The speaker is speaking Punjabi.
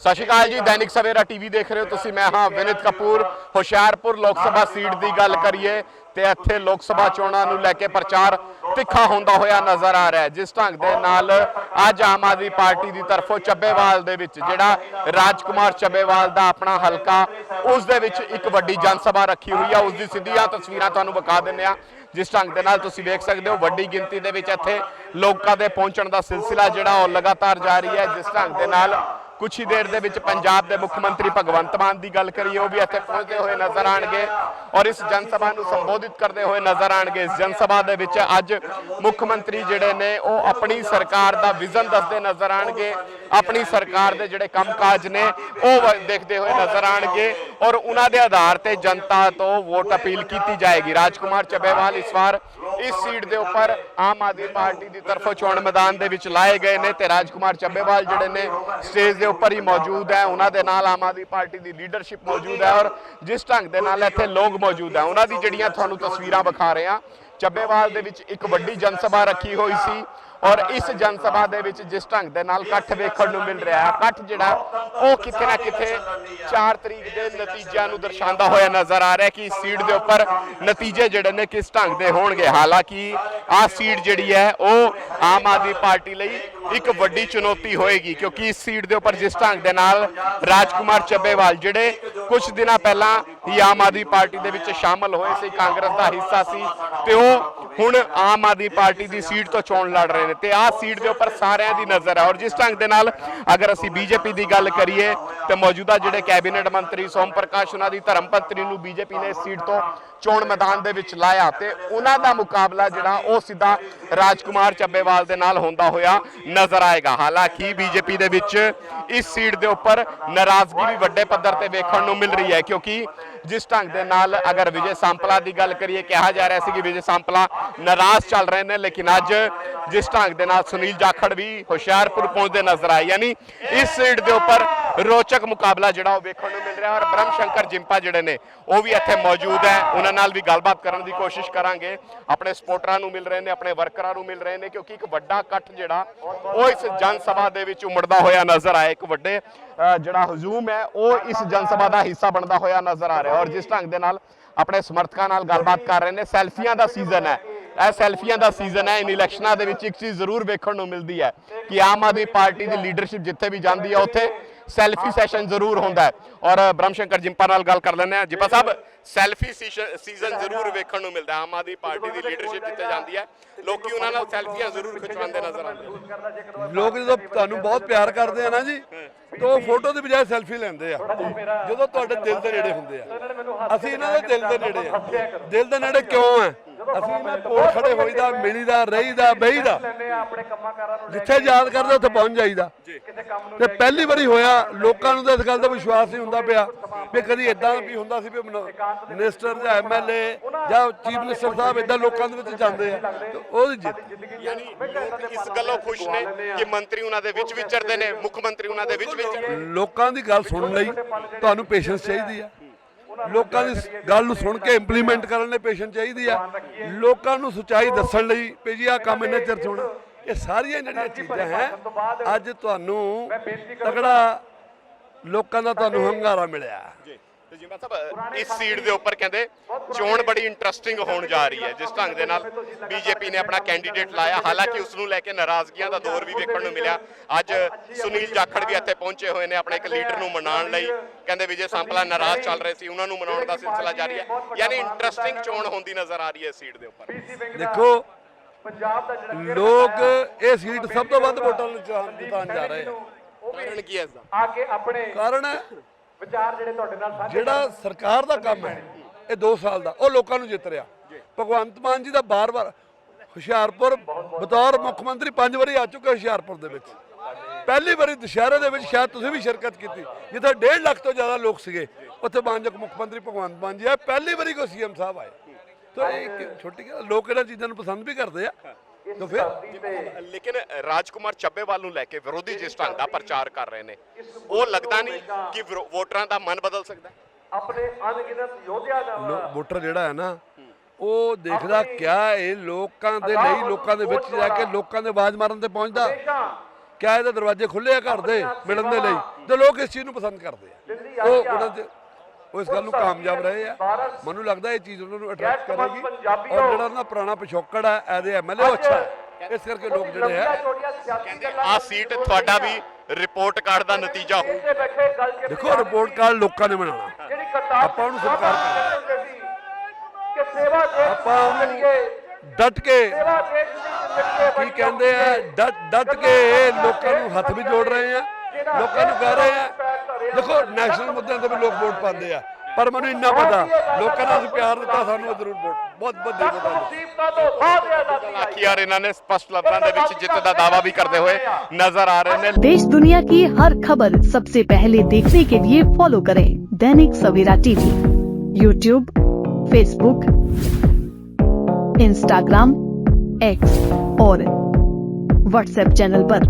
ਸਤਿ ਸ਼੍ਰੀ ਅਕਾਲ ਜੀ, ਦੈਨਿਕ ਸਵੇਰਾ ਟੀਵੀ ਦੇਖ ਰਹੇ ਹੋ ਤੁਸੀਂ। ਮੈਂ ਹਾਂ ਵਿਨਿਤ ਕਪੂਰ। ਹੁਸ਼ਿਆਰਪੁਰ ਲੋਕ ਸਭਾ ਸੀਟ ਦੀ ਗੱਲ ਕਰੀਏ ਤੇ ਇੱਥੇ ਲੋਕ ਸਭਾ ਚੋਣਾਂ ਨੂੰ ਲੈ ਕੇ ਪ੍ਰਚਾਰ ਤਿੱਖਾ ਹੁੰਦਾ ਹੋਇਆ ਨਜ਼ਰ ਆ ਰਿਹਾ ਹੈ। ਜਿਸ ਢੰਗ ਦੇ ਨਾਲ ਅੱਜ ਆਮ ਆਦਮੀ ਪਾਰਟੀ ਦੀ ਤਰਫੋਂ ਚੱਬੇਵਾਲ ਦੇ ਵਿੱਚ ਜਿਹੜਾ ਰਾਜਕੁਮਾਰ ਚੱਬੇਵਾਲ ਦਾ ਆਪਣਾ ਹਲਕਾ, ਉਸ ਦੇ ਵਿੱਚ ਇੱਕ ਵੱਡੀ ਜਨ ਸਭਾ ਰੱਖੀ ਹੋਈ ਆ। ਉਸ ਦੀ ਸਿੱਧੀਆਂ ਤਸਵੀਰਾਂ ਤੁਹਾਨੂੰ ਵਿਖਾ ਦਿੰਦੇ ਆ ਜਿਸ ਢੰਗ ਦੇ ਨਾਲ ਤੁਸੀਂ ਵੇਖ ਸਕਦੇ ਹੋ, ਵੱਡੀ ਗਿਣਤੀ ਦੇ ਵਿੱਚ ਇੱਥੇ ਲੋਕਾਂ ਦੇ ਪਹੁੰਚਣ ਦਾ ਸਿਲਸਿਲਾ ਜਿਹੜਾ ਉਹ ਲਗਾਤਾਰ ਜਾਰੀ ਹੈ। ਜਿਸ ਢੰਗ ਦੇ ਨਾਲ ਕੁਛ ਹੀ ਦੇਰ ਦੇ ਵਿੱਚ ਪੰਜਾਬ ਦੇ ਮੁੱਖ ਮੰਤਰੀ ਭਗਵੰਤ ਮਾਨ ਦੀ ਗੱਲ ਕਰੀਏ, ਉਹ ਵੀ ਇੱਥੇ ਪਹੁੰਚਦੇ ਹੋਏ ਨਜ਼ਰ ਆਣਗੇ ਔਰ ਇਸ ਜਨ ਸਭਾ ਨੂੰ ਸੰਬੋਧਿਤ ਕਰਦੇ ਹੋਏ ਨਜ਼ਰ ਆਣਗੇ। ਇਸ ਜਨ ਸਭਾ ਦੇ ਵਿੱਚ ਅੱਜ ਮੁੱਖ ਮੰਤਰੀ ਜਿਹੜੇ ਨੇ, ਉਹ ਆਪਣੀ ਸਰਕਾਰ ਦਾ ਵਿਜ਼ਨ ਦੱਸਦੇ ਨਜ਼ਰ ਆਣਗੇ। ਆਪਣੀ ਸਰਕਾਰ ਦੇ ਜਿਹੜੇ ਕੰਮਕਾਜ ਨੇ, ਉਹ ਦੇਖਦੇ ਹੋਏ ਨਜ਼ਰ ਆਣਗੇ ਔਰ ਉਹਨਾਂ ਦੇ ਆਧਾਰ ਤੇ ਜਨਤਾ ਤੋਂ ਵੋਟ ਅਪੀਲ ਕੀਤੀ ਜਾਏਗੀ। ਰਾਜਕੁਮਾਰ ਚੱਬੇਵਾਲ ਇਸ ਵਾਰ ਇਸ ਸੀਟ ਦੇ ਉੱਪਰ ਆਮ ਆਦਮੀ ਪਾਰਟੀ ਦੀ ਤਰਫੋਂ ਚੋਣ ਮੈਦਾਨ ਦੇ ਵਿੱਚ ਲਾਏ ਗਏ ਨੇ ਤੇ ਰਾਜਕੁਮਾਰ ਚੱਬੇਵਾਲ ਜਿਹੜੇ ਨੇ, ਸਟੇਜ ਦੇ ਉੱਪਰ ਹੀ ਮੌਜੂਦ ਹੈ। ਉਹਨਾਂ ਦੇ ਨਾਲ ਆਮ ਆਦਮੀ ਪਾਰਟੀ ਦੀ ਲੀਡਰਸ਼ਿਪ ਮੌਜੂਦ ਹੈ ਔਰ ਜਿਸ ਢੰਗ ਦੇ ਨਾਲ ਇੱਥੇ ਲੋਕ ਮੌਜੂਦ ਹੈ। ਉਹਨਾਂ ਦੀ ਜਿਹੜੀਆਂ ਤੁਹਾਨੂੰ ਤਸਵੀਰਾਂ ਵਿਖਾ ਰਹੇ ਹਾਂ, ਚੱਬੇਵਾਲ ਦੇ ਵਿੱਚ ਇੱਕ ਵੱਡੀ ਜਨਸਭਾ ਰੱਖੀ ਹੋਈ ਸੀ। ਔਰ ਇਸ ਜਨ ਸਭਾ ਦੇ ਵਿੱਚ ਜਿਸ ਢੰਗ ਦੇ ਨਾਲ ਇਕੱਠ ਵੇਖਣ ਨੂੰ ਮਿਲ ਰਿਹਾ ਹੈ ਇਕੱਠ ਜਿਹੜਾ ਉਹ ਕਿਤੇ ਨਾ ਕਿਤੇ 4 ਤਰੀਕ ਦੇ ਨਤੀਜਿਆਂ ਨੂੰ ਦਰਸਾਉਂਦਾ ਹੋਇਆ ਨਜ਼ਰ ਆ ਰਿਹਾ ਕਿ ਇਸ ਸੀਟ ਦੇ ਉੱਪਰ ਨਤੀਜੇ ਜਿਹੜੇ ਨੇ ਕਿਸ ਢੰਗ ਦੇ ਹੋਣਗੇ। ਹਾਲਾਂਕਿ ਆਹ ਸੀਟ ਜਿਹੜੀ ਹੈ, ਉਹ ਆਮ ਆਦਮੀ ਪਾਰਟੀ ਲਈ ਇੱਕ ਵੱਡੀ ਚੁਣੌਤੀ ਹੋਏਗੀ, ਕਿਉਂਕਿ ਇਸ ਸੀਟ ਦੇ ਉੱਪਰ ਜਿਸ ਢੰਗ ਦੇ ਨਾਲ ਰਾਜਕੁਮਾਰ ਚੱਬੇਵਾਲ ਜਿਹੜੇ ਕੁਝ ਦਿਨਾਂ ਪਹਿਲਾਂ ਹੀ ਆਮ ਆਦਮੀ ਪਾਰਟੀ ਦੇ ਵਿੱਚ ਸ਼ਾਮਲ ਹੋਏ ਸੀ, ਕਾਂਗਰਸ ਦਾ ਹਿੱਸਾ ਸੀ, ਤੇ ਉਹ ਹੁਣ ਆਮ ਆਦਮੀ ਪਾਰਟੀ ਦੀ ਸੀਟ ਤੋਂ ਚੋਣ ਲੜ ਰਹੇ ਨੇ। ਤੇ ਆਹ ਸੀਟ ਦੇ ਉੱਪਰ ਸਾਰਿਆਂ ਦੀ ਨਜ਼ਰ ਹੈ ਔਰ ਜਿਸ ਢੰਗ ਦੇ ਨਾਲ ਅਗਰ ਅਸੀਂ ਬੀਜੇਪੀ ਦੀ ਗੱਲ ਕਰੀਏ, ਤੇ ਮੌਜੂਦਾ ਜਿਹੜੇ ਕੈਬਨਿਟ ਮੰਤਰੀ ਸੋਮ ਪ੍ਰਕਾਸ਼, ਉਹਨਾਂ ਦੀ ਧਰਮ ਪਤਨੀ ਨੂੰ ਬੀਜੇਪੀ ਨੇ ਇਸ ਸੀਟ ਤੋਂ ਚੋਣ ਮੈਦਾਨ ਦੇ ਵਿੱਚ ਲਾਇਆ ਤੇ ਉਹਨਾਂ ਦਾ ਮੁਕਾਬਲਾ ਜਿਹੜਾ, ਉਹ ਸਿੱਧਾ ਰਾਜਕੁਮਾਰ ਚੱਬੇਵਾਲ ਦੇ ਨਾਲ ਹੁੰਦਾ ਹੋਇਆ ਨਜ਼ਰ ਆਏਗਾ। ਹਾਲਾਂਕਿ ਬੀਜੇਪੀ ਦੇ ਵਿੱਚ ਇਸ ਸੀਟ ਦੇ ਉੱਪਰ ਨਾਰਾਜ਼ਗੀ ਵੀ ਵੱਡੇ ਪੱਧਰ ਤੇ ਵੇਖਣ ਨੂੰ ਮਿਲ ਰਹੀ ਹੈ, ਕਿਉਂਕਿ ਜਿਸ ਢੰਗ ਦੇ ਨਾਲ ਅਗਰ ਵਿਜੇ ਸੰਪਲਾ ਦੀ ਗੱਲ ਕਰੀਏ, ਕਿਹਾ ਜਾ ਰਿਹਾ ਸੀ ਕਿ ਵਿਜੇ ਸੰਪਲਾ ਨਾਰਾਜ਼ ਚੱਲ ਰਹੇ ਨੇ, ਲੇਕਿਨ ਅੱਜ ਜਿਸ ਢੰਗ ਦੇ ਨਾਲ ਸੁਨੀਲ ਜਾਖੜ ਵੀ ਹੁਸ਼ਿਆਰਪੁਰ ਪਹੁੰਚਦੇ ਨਜ਼ਰ ਆਏ। ਯਾਨੀ ਇਸ ਸੀਟ ਦੇ ਉੱਪਰ ਰੋਚਕ ਮੁਕਾਬਲਾ ਜਿਹੜਾ ਉਹ ਵੇਖਣ ਨੂੰ ਮਿਲ ਰਿਹਾ ਔਰ ਬ੍ਰਹਮ ਸ਼ੰਕਰ ਜਿੰਪਾ ਜਿਹੜੇ ਨੇ, ਉਹ ਵੀ ਇੱਥੇ ਮੌਜੂਦ ਹੈ। ਉਹਨਾਂ ਨਾਲ ਵੀ ਗੱਲਬਾਤ ਕਰਨ ਦੀ ਕੋਸ਼ਿਸ਼ ਕਰਾਂਗੇ। ਆਪਣੇ ਸਪੋਰਟਰਾਂ ਨੂੰ ਮਿਲ ਰਹੇ ਨੇ, ਆਪਣੇ ਵਰਕਰਾਂ ਨੂੰ ਮਿਲ ਰਹੇ ਨੇ, ਕਿਉਂਕਿ ਇੱਕ ਵੱਡਾ ਇਕੱਠ ਜਿਹੜਾ, ਉਹ ਇਸ ਜਨ ਸਭਾ ਦੇ ਵਿੱਚ ਉਮੜਦਾ ਹੋਇਆ ਨਜ਼ਰ ਆਇਆ। ਇੱਕ ਵੱਡੇ ਜਿਹੜਾ ਹਜੂਮ ਹੈ, ਉਹ ਇਸ ਜਨ ਸਭਾ ਦਾ ਹਿੱਸਾ ਬਣਦਾ ਹੋਇਆ ਨਜ਼ਰ ਆ ਰਿਹਾ। ਔਰ ਜਿਸ ਢੰਗ ਦੇ ਨਾਲ ਆਪਣੇ ਸਮਰਥਕਾਂ ਨਾਲ ਗੱਲਬਾਤ ਕਰ ਰਹੇ ਨੇ, ਸੈਲਫੀਆਂ ਦਾ ਸੀਜ਼ਨ ਹੈ। ਇਹ ਸੈਲਫੀਆਂ ਦਾ ਸੀਜ਼ਨ ਹੈ। ਇਨ ਇਲੈਕਸ਼ਨਾਂ ਦੇ ਵਿੱਚ ਇੱਕ ਚੀਜ਼ ਜ਼ਰੂਰ ਵੇਖਣ ਨੂੰ ਮਿਲਦੀ ਹੈ ਕਿ ਆਮ ਆਦਮੀ ਪਾਰਟੀ ਦੀ ਲੀਡਰਸ਼ਿਪ ਜਿੱਥੇ ਵੀ ਜਾਂਦੀ ਹੈ, ਉੱਥੇ ਸੈਲਫੀ ਸੈਸ਼ਨ ਜ਼ਰੂਰ ਹੁੰਦਾ ਹੈ। ਔਰ ਬ੍ਰਹਮ ਸ਼ੰਕਰ ਜਿੰਪਾ ਨਾਲ ਗੱਲ ਕਰ ਲੈਂਦੇ ਆ ਜਿੰਪਾ ਸਾਹਿਬ ਸੈਲਫੀ ਸੀਜ਼ਨ ਜ਼ਰੂਰ ਵੇਖਣ ਨੂੰ ਮਿਲਦਾ ਆਮ ਆਦਮੀ ਪਾਰਟੀ ਦੀ ਲੀਡਰਸ਼ਿਪ ਜਿੱਥੇ ਜਾਂਦੀ ਹੈ। ਲੋਕੀ ਉਹਨਾਂ ਨਾਲ ਸੈਲਫੀਆਂ ਜ਼ਰੂਰ ਖਿਚਵਾਉਂਦੇ ਨਜ਼ਰ ਆਉਂਦੇ। ਲੋਕ ਜਦੋਂ ਤੁਹਾਨੂੰ ਬਹੁਤ ਪਿਆਰ ਕਰਦੇ ਆ ਨਾ ਜੀ ਤਾਂ ਉਹ ਫੋਟੋ ਦੀ ਬਜਾਏ ਸੈਲਫੀ ਲੈਂਦੇ ਆ। ਜਦੋਂ ਤੁਹਾਡੇ ਦਿਲ ਦੇ ਨੇੜੇ ਹੁੰਦੇ ਆ। ਅਸੀਂ ਇਹਨਾਂ ਦੇ ਦਿਲ ਦੇ ਨੇੜੇ ਆ। ਦਿਲ ਦੇ ਨੇੜੇ ਕਿਉਂ ਆ? ਅਸੀਂ ਇਹਨਾਂ ਕੋਲ ਖੜੇ ਹੋਈਦਾ ਮਿਲੀਦਾ ਰਹੀਦਾ ਬਹੀਦਾ। ਜਿੱਥੇ ਯਾਦ ਕਰਦੇ ਉੱਥੇ ਪਹੁੰਚ ਜਾਈਦਾ। ਤੇ ਪਹਿਲੀ ਵਾਰੀ ਹੋਇਆ ਲੋਕਾਂ ਨੂੰ ਤਾਂ ਇਸ ਗੱਲ ਦਾ ਵਿਸ਼ਵਾਸ ਨਹੀਂ ਹੁੰਦਾ ਪਿਆ ਵੀ ਕਦੀ ਇਦਾਂ ਵੀ ਹੁੰਦਾ ਸੀ ਵੀ ਮਿਨਿਸਟਰ ਜਾਂ ਐਮਐਲਏ ਜਾਂ ਚੀਫ ਮਿਨਿਸਟਰ ਸਾਹਿਬ ਇਦਾਂ ਲੋਕਾਂ ਦੇ ਵਿੱਚ ਜਾਂਦੇ ਆ ਤੇ ਉਹਦੀ ਜਿੱਤ ਯਾਨੀ ਲੋਕ ਇਸ ਗੱਲੋਂ ਖੁਸ਼ ਨੇ ਕਿ ਮੰਤਰੀ ਉਹਨਾਂ ਦੇ ਵਿੱਚ ਵਿਚਰਦੇ ਨੇ ਮੁੱਖ ਮੰਤਰੀ ਉਹਨਾਂ ਦੇ ਵਿੱਚ ਵਿਚਰਦੇ ਲੋਕਾਂ ਦੀ ਗੱਲ ਸੁਣਨ ਲਈ ਤੁਹਾਨੂੰ ਪੇਸ਼ੈਂਸ ਚਾਹੀਦੀ ਆ। ਲੋਕਾਂ ਦੀ ਗੱਲ ਨੂੰ ਸੁਣ ਕੇ ਇੰਪਲੀਮੈਂਟ ਕਰਨ ਲਈ ਪੇਸ਼ੈਂਸ ਚਾਹੀਦੀ ਆ। ਲੋਕਾਂ ਨੂੰ ਸੱਚਾਈ ਦੱਸਣ ਲਈ ਵੀ ਜੀ ਆ ਕੰਮ ਇੰਨੇ ਚਿਰ ਸੁਣ ਇਹ ਸਾਰੀਆਂ ਜਿਹੜੀਆਂ ਚੀਜ਼ਾਂ ਹੈ ਅੱਜ ਤੁਹਾਨੂੰ ਤਗੜਾ ਲੋਕਾਂ ਦਾ ਤੁਹਾਨੂੰ ਹੰਗਾਰਾ ਮਿਲਿਆ। ਸਾਹਿਬ ਇਸ ਸੀਟ ਦੇ ਉੱਪਰ ਕਹਿੰਦੇ ਚੋਣ ਬੜੀ ਇੰਟਰਸਟਿੰਗ ਹੋਣ ਜਾ ਰਹੀ ਹੈ ਜਿਸ ਢੰਗ ਦੇ ਨਾਲ ਬੀਜੇਪੀ ਨੇ ਆਪਣਾ ਕੈਂਡੀਡੇਟ ਲਾਇਆ। ਹਾਲਾਂਕਿ ਉਸ ਨੂੰ ਲੈ ਕੇ ਨਾਰਾਜ਼ਗੀਆਂ ਦਾ ਦੌਰ ਵੀ ਵੇਖਣ ਨੂੰ ਮਿਲਿਆ। ਅੱਜ ਸੁਨੀਲ ਜਾਖੜ ਵੀ ਇੱਥੇ ਪਹੁੰਚੇ ਹੋਏ ਨੇ ਆਪਣੇ ਇੱਕ ਲੀਡਰ ਨੂੰ ਮਨਾਉਣ ਲਈ। ਕਹਿੰਦੇ ਵਿਜੇ ਸੰਪਲਾ ਨਾਰਾਜ਼ ਚੱਲ ਰਹੇ ਸੀ ਉਹਨਾਂ ਨੂੰ ਮਨਾਉਣ ਦਾ ਸਿਲਸਿਲਾ ਜਾਰੀ ਹੈ। ਯਾਨੀ ਇੰਟਰਸਟਿੰਗ ਚੋਣ ਹੁੰਦੀ ਨਜ਼ਰ ਆ ਰਹੀ ਹੈ ਸੀਟ ਦੇ ਉੱਪਰ। ਦੇਖੋ ਲੋਕ ਇਹ ਸੀਟ ਸਭ ਤੋਂ ਵੱਧ ਵੋਟਾਂ ਨੂੰ ਜਿਤਾਉਣ ਜਾ ਰਹੇ ਆ। ਕਾਰਨ ਕੀ ਹੈ ਇਸ ਦਾ? ਆ ਕੇ ਆਪਣੇ ਕਾਰਨ ਵਿਚਾਰ ਜਿਹੜੇ ਤੁਹਾਡੇ ਨਾਲ ਸਾਂਝੇ ਜਿਹੜਾ ਸਰਕਾਰ ਦਾ ਕੰਮ ਹੈ ਇਹ 2 ਸਾਲ ਦਾ ਉਹ ਲੋਕਾਂ ਨੂੰ ਜਿੱਤ ਰਿਹਾ। ਭਗਵੰਤ ਮਾਨ ਜੀ ਦਾ ਬਾਰ-ਬਾਰ ਹੁਸ਼ਿਆਰਪੁਰ ਬਤੌਰ ਮੁੱਖ ਮੰਤਰੀ ਪੰਜ ਵਾਰੀ ਆ ਚੁੱਕੇ ਹੁਸ਼ਿਆਰਪੁਰ ਦੇ ਵਿੱਚ। ਪਹਿਲੀ ਵਾਰੀ ਦੁਸ਼ਹਿਰੇ ਦੇ ਵਿੱਚ ਸ਼ਾਇਦ ਤੁਸੀਂ ਵੀ ਸ਼ਿਰਕਤ ਕੀਤੀ ਜਿੱਥੇ 1.5 ਲੱਖ ਤੋਂ ਜ਼ਿਆਦਾ ਲੋਕ ਸੀਗੇ ਉੱਥੇ ਮਾਨਯੋਗ ਮੁੱਖ ਮੰਤਰੀ ਭਗਵੰਤ ਮਾਨ ਜੀ ਆ ਪਹਿਲੀ ਵਾਰੀ ਕੋਈ ਸੀਐਮ ਸਾਹਿਬ ਆਏ। ਤਾਂ ਇਹ ਇੱਕ ਛੋਟੀ ਗੱਲ ਲੋਕ ਇਹਨਾਂ ਚੀਜ਼ਾਂ ਨੂੰ ਪਸੰਦ ਵੀ ਕਰਦੇ ਆ। ਤਾਂ ਲੇਕਿਨ ਰਾਜਕੁਮਾਰ ਚੱਬੇਵਾਲ ਨੂੰ ਲੈ ਕੇ ਵਿਰੋਧੀ ਜਿਸ ਢੰਗ ਦਾ ਪ੍ਰਚਾਰ ਕਰ ਰਹੇ ਨੇ। ਉਹ ਲੱਗਦਾ ਨਹੀਂ ਕਿ ਵੋਟਰਾਂ ਦਾ ਮਨ ਬਦਲ ਸਕਦਾ? ਆਪਣੇ ਅਣਗਿਣਤ ਯੋਧਿਆਂ ਲੋ- ਵੋਟਰ ਜਿਹੜਾ ਹੈ ਨਾ ਉਹ ਦੇਖਦਾ ਕਿਆ ਇਹ ਲੋਕਾਂ ਦੇ ਲਈ ਲੋਕਾਂ ਦੇ ਵਿੱਚ ਜਾ ਕੇ ਲੋਕਾਂ ਦੇ ਆਵਾਜ਼ ਮਾਰਨ ਤੇ ਪਹੁੰਚਦਾ। ਕਿਆ ਇਹਦੇ ਦਰਵਾਜ਼ੇ ਖੁੱਲੇ ਆ ਘਰ ਦੇ ਮਿਲਣ ਦੇ ਲਈ। ਤੇ ਲੋਕ ਇਸ ਚੀਜ਼ ਨੂੰ ਪਸੰਦ ਕਰਦੇ ਆ। ਉਹ ਉਹਨਾਂ ਦੇ ਉਹ ਇਸ ਗੱਲ ਨੂੰ ਕਾਮਯਾਬ ਰਹੇ ਆ। ਮੈਨੂੰ ਲੱਗਦਾ ਇਹ ਚੀਜ਼ ਉਹਨਾਂ ਨੂੰ ਅਟਰੈਕਟ ਕਰੇਗੀ। ਔਰ ਜਿਹੜਾ ਉਹਨਾਂ ਪੁਰਾਣਾ ਪਿਛੋਕੜ ਹੈ ਐਦੇ ਐਮਐਲਏ ਉਹ ਅੱਛਾ ਇਸ ਕਰਕੇ ਲੋਕ ਜਿਹੜੇ ਆ ਗੱਲਾਂ ਆ ਸੀਟ ਤੁਹਾਡਾ ਵੀ ਰਿਪੋਰਟ ਕਾਰਡ ਦਾ ਨਤੀਜਾ ਹੋਊ। ਦੇਖੋ ਰਿਪੋਰਟ ਕਾਰਡ ਲੋਕਾਂ ਨੇ ਬਣਾਉਣਾ। ਆਪਾਂ ਉਹਨੂੰ ਸਤਿਕਾਰ ਕਰਦੇ ਸੀ ਕਿ ਸੇਵਾ ਆਪਾਂ ਦੀ ਉਹਨੂੰ ਜ਼ਿੰਦਗੀ ਡਟ ਕੇ ਕੀ ਕਹਿੰਦੇ ਆ? ਡਟ ਡਟ ਕੇ ਲੋਕਾਂ ਨੂੰ ਹੱਥ ਵੀ ਜੋੜ ਰਹੇ ਆ। ਲੋਕਾਂ ਨੂੰ ਕਹਿ ਰਹੇ ਆ ਦੇਖੋ ਨੈਸ਼ਨਲ ਮੁੱਦਿਆਂ ਤੇ ਵੀ ਲੋਕ ਵੋਟ ਪਾਉਂਦੇ ਆ ਪਰ ਮੈਨੂੰ ਇੰਨਾ ਪਤਾ ਲੋਕਾਂ ਨੇ ਅਸੀਂ ਪਿਆਰ ਦਿੱਤਾ ਸਾਨੂੰ ਜ਼ਰੂਰ ਵੋਟ ਬਹੁਤ ਵੱਡੀ ਵੋਟ ਆ ਮੁਸੀਬਤਾਂ ਤੋਂ ਬਾਅਦ ਇਹ ਆਜ਼ਾਦੀ ਆਈ ਆਖੀ ਯਾਰ ਇਹਨਾਂ ਨੇ ਸਪਸ਼ਟ ਲਫ਼ਜ਼ਾਂ ਦੇ ਵਿੱਚ ਜਿੱਤ ਦਾ ਦਾਵਾ ਵੀ ਕਰਦੇ ਹੋਏ ਨਜ਼ਰ ਆ ਰਹੇ ਨੇ देश दुनिया की हर खबर सबसे पहले देखने के लिए फॉलो करें Dainik Savera TV YouTube Facebook Instagram X और व्हाट्सएप चैनल पर।